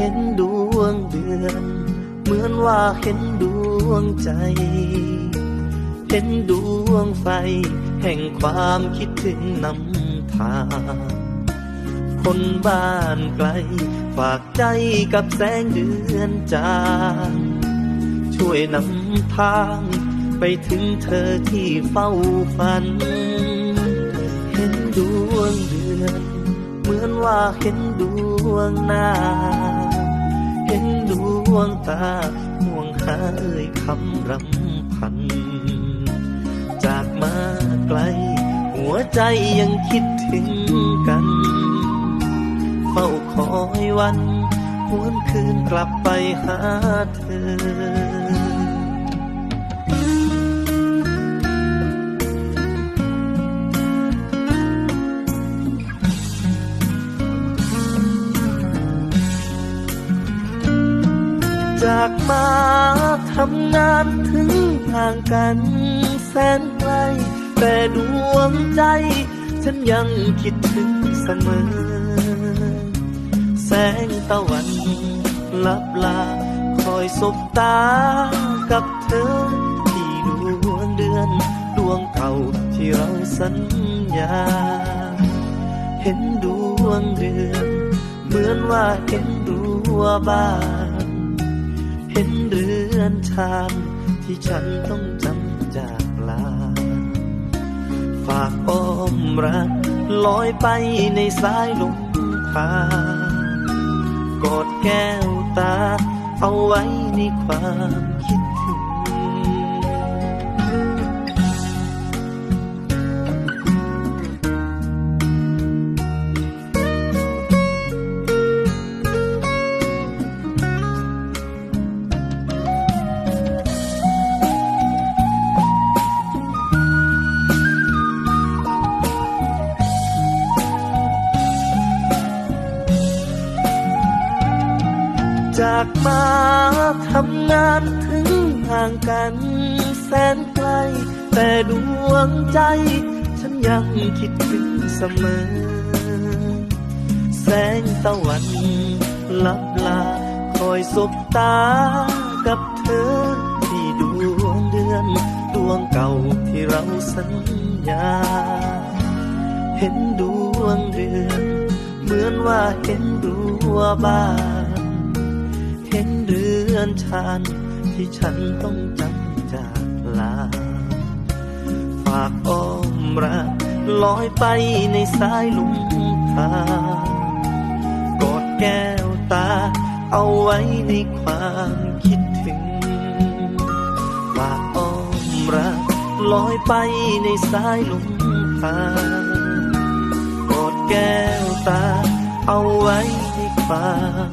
เห็นดวงใจ เห็นดวงไฟ แห่งความคิดถึงนำทางคนบ้านไกล ฝากใจกับแสงเดือนจางช่วยนำทาง ไปถึงเธอที่เฝ้าฝัน เห็นดวงเดือน เหมือนว่าเห็นดวงหน้า วงตาห่วงหาเอ่ยคำรำพัน จากมาไกล หัวใจยังคิดถึงกัน เฝ้าคอยวันหวนคืนกลับไปหาเธอ จากมาทำงานถึงห่างกันแสนไกล แต่ดวงใจ ฉันยังคิดถึงเสมอ แสงตะวันลับลา คอยสบตากับเธอ ที่ดวงเดือน ดวงเก่าที่เราสัญญา เห็นดวงเดือน เหมือนว่าเห็นรัวบ้าน เห็นเรือนชานที่ฉันต้องจำจากลา ฝากอ้อมรักลอยไปในสายลมพากอดแก้วตา เอาไว้ในความ จากมาทำงานถึงห่างกันแสนไกล แต่ดวงใจ ฉันยังคิดถึงเสมอ แสงตะวันลับลา คอยสบตากับเธอ ที่ดวงเดือน ดวงเก่าที่เราสัญญา เห็นดวงเดือน เหมือนว่าเห็นรัวบ้านเห็นือนชานที่ฉันต้องจำจากลา ฝากอ้อมรักลอยไปในสายลมพากอดแก้วตา เอาไว้ในความคิดถึง ฝากอ้อมรักลอยไปในสายลมพากอดแก้วตา เอาไว้ในความ